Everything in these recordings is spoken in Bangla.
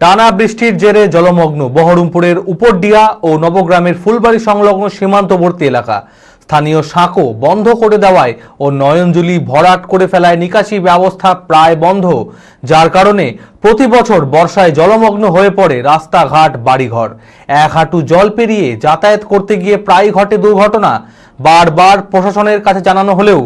টানা বৃষ্টির জেরে জলমগ্ন বহরমপুরের উপরডিয়া ও নবগ্রামের ফুলবাড়ি সংলগ্ন সীমান্তবর্তী এলাকা। স্থানীয় সাঁকো বন্ধ করে দেওয়ায় ও নয়নজুলি ভরাট করে ফেলায় নিকাশি ব্যবস্থা প্রায় বন্ধ, যার কারণে প্রতি বছর বর্ষায় জলমগ্ন হয়ে পড়ে রাস্তাঘাট, বাড়িঘর। এক হাঁটু জল পেরিয়ে যাতায়াত করতে গিয়ে প্রায় ঘটে দুর্ঘটনা। বারবার প্রশাসনের কাছে জানানো হলেও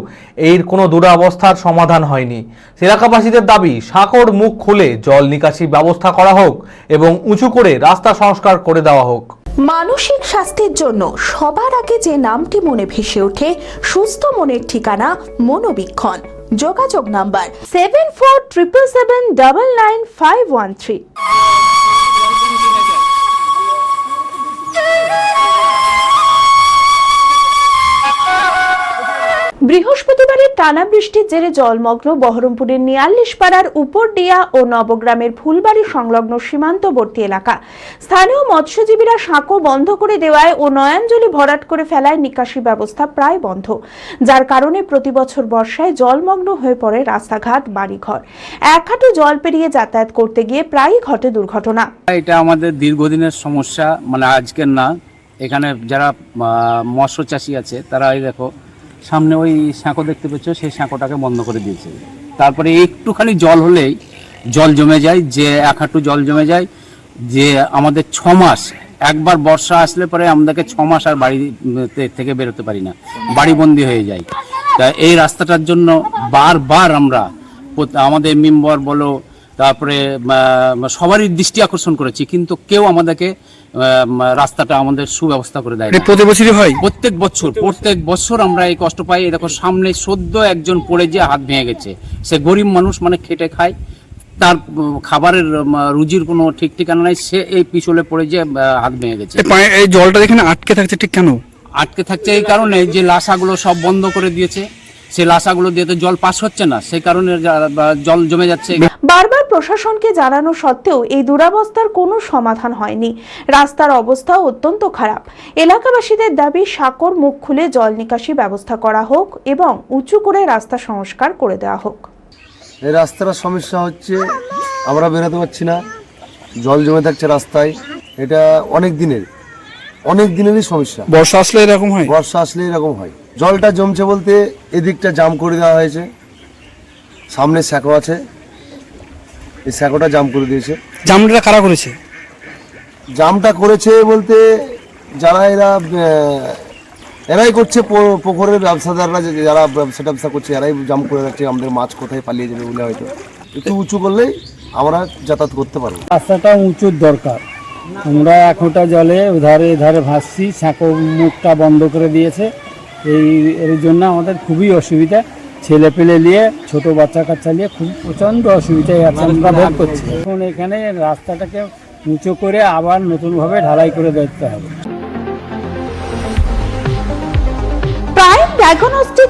এর কোনো দুরাবস্থার সমাধান হয়নি। এলাকাবাসীদের দাবি, সাঁকোর মুখ খুলে জল নিকাশি ব্যবস্থা করা হোক এবং উঁচু করে রাস্তা সংস্কার করে দেওয়া হোক। মানসিক স্বাস্থ্যের জন্য সবার আগে যে নামটি মনে ভেসে ওঠে, সুস্থ মনের ঠিকানা মনোবীক্ষণ। যোগাযোগ number seven four triple seven double nine five one three টানা বৃষ্টির জেরে জলমগ্ন বহরমপুরের নিয়াল্লিশ পাড়ার উপরডিয়া ও নবগ্রামের ফুলবাড়ি সংলগ্ন সীমান্তবর্তী এলাকা। স্থানীয় মৎস্যজীবীরা সাঁকো বন্ধ করে দেওয়ায় ও নয়াঞ্জলি ভরাট করে ফেলায় নিকাশি ব্যবস্থা প্রায় বন্ধ। যার কারণে প্রতি বছর বর্ষায় জলমগ্ন হয়ে পড়ে রাস্তাঘাট, বাড়িঘর। এক হাঁটু জল পেরিয়ে যাতায়াত করতে গিয়ে প্রায়ই ঘটে দুর্ঘটনা। এটা আমাদের দীর্ঘদিনের সমস্যা মানে আজকের না। এখানে যারা মৎস্য চাষি আছে তারা এই দেখো সামনে ওই সাঁকো দেখতে পেয়েছ, সেই সাঁকোটাকে বন্ধ করে দিয়েছে। তারপরে একটুখানি জল হলেই জল জমে যায়, যে এক হাঁটু জল জমে যায়, যে আমাদের ছ মাস, একবার বর্ষা আসলে পরে আমাদেরকে ছ মাস আর বাড়ি থেকে বেরোতে পারি না, বাড়িবন্দি হয়ে যায় তা এই রাস্তাটার জন্য বারবার আমরা আমাদের মেম্বার বলো তারপরে সবারই দৃষ্টি আকর্ষণ করেছি কিন্তু কেউ আমাদেরকে রাস্তাটা আমাদের সুব্যবস্থা করে দেয় প্রতি বছরই হয়? প্রত্যেক বছর প্রত্যেক বছর আমরা এই কষ্ট পাই। দেখো সামনে সদ্য একজন পড়ে যে হাত ভেঙে গেছে। সে গরিব মানুষ মানে খেটে খায়। তার খাবারের রুজির কোনো ঠিক ঠিকানা নাই। সে এই পিছলে পড়ে যে হাত ভেঙে গেছে। এই জলটা যেখানে আটকে থাকছে ঠিক কেন? আটকে থাকছে এই কারণে যে লাশাগুলো সব বন্ধ করে দিয়েছে। সে লাশাগুলো দিয়ে তো জল পাস হচ্ছে না সেই কারণে জল জমে যাচ্ছে। বারবার প্রশাসনকে জানানো সত্ত্বেও এই দুরাবস্থার কোনো সমাধান হয়নি। রাস্তার অবস্থা অত্যন্ত খারাপ। এলাকাবাসীদের দাবি সাকর মুখ খুলে জল নিকাশি ব্যবস্থা করা হোক এবং উঁচু করে রাস্তা সংস্কার করে দেওয়া হোক। এই রাস্তার সমস্যা হচ্ছে আমরা বেরোতে পারছি না। জল জমে থাকছে রাস্তায়। এটা অনেক দিনের অনেক দিনেরই সমস্যা। বর্ষা আসলে এরকম হয়? বর্ষা আসলে এরকম হয়। জলটা জমছে বলতে এদিকটা জাম করে দেওয়া হয়েছে। সামনে স্যাকো আছে। এই স্যাকোটা জাম করে দিয়েছে। জামটা কারা করেছে? জামটা করেছে বলতে যারা এরা এরাই করছে পুকুরের ব্যবসাদাররা যে- যারা ব্যবসা ট্যাবসা করছে এরাই জাম করে রাখছে আমাদের মাছ কোথায় পালিয়ে যাবে বলে হয়তো। একটু উঁচু করলেই আমরা যাতায়াত করতে পারব। রাস্তাটা উঁচুর দরকার। আমরা এখনটা জলে উধারে এধারে ভাসছি সাঁকো মুখটা বন্ধ করে দিয়েছে। এই এর জন্য আমাদের খুবই অসুবিধা। ছেলে পেলে নিয়ে ছোট বাচ্চা কাচ্চা নিয়ে খুব প্রচণ্ড অসুবিধায় আছে আমরা ভোগ করছি। এখন এখানে রাস্তাটাকে উঁচু করে আবার নতুনভাবে ঢালাই করে দেখতে হবে। Prime diagnostic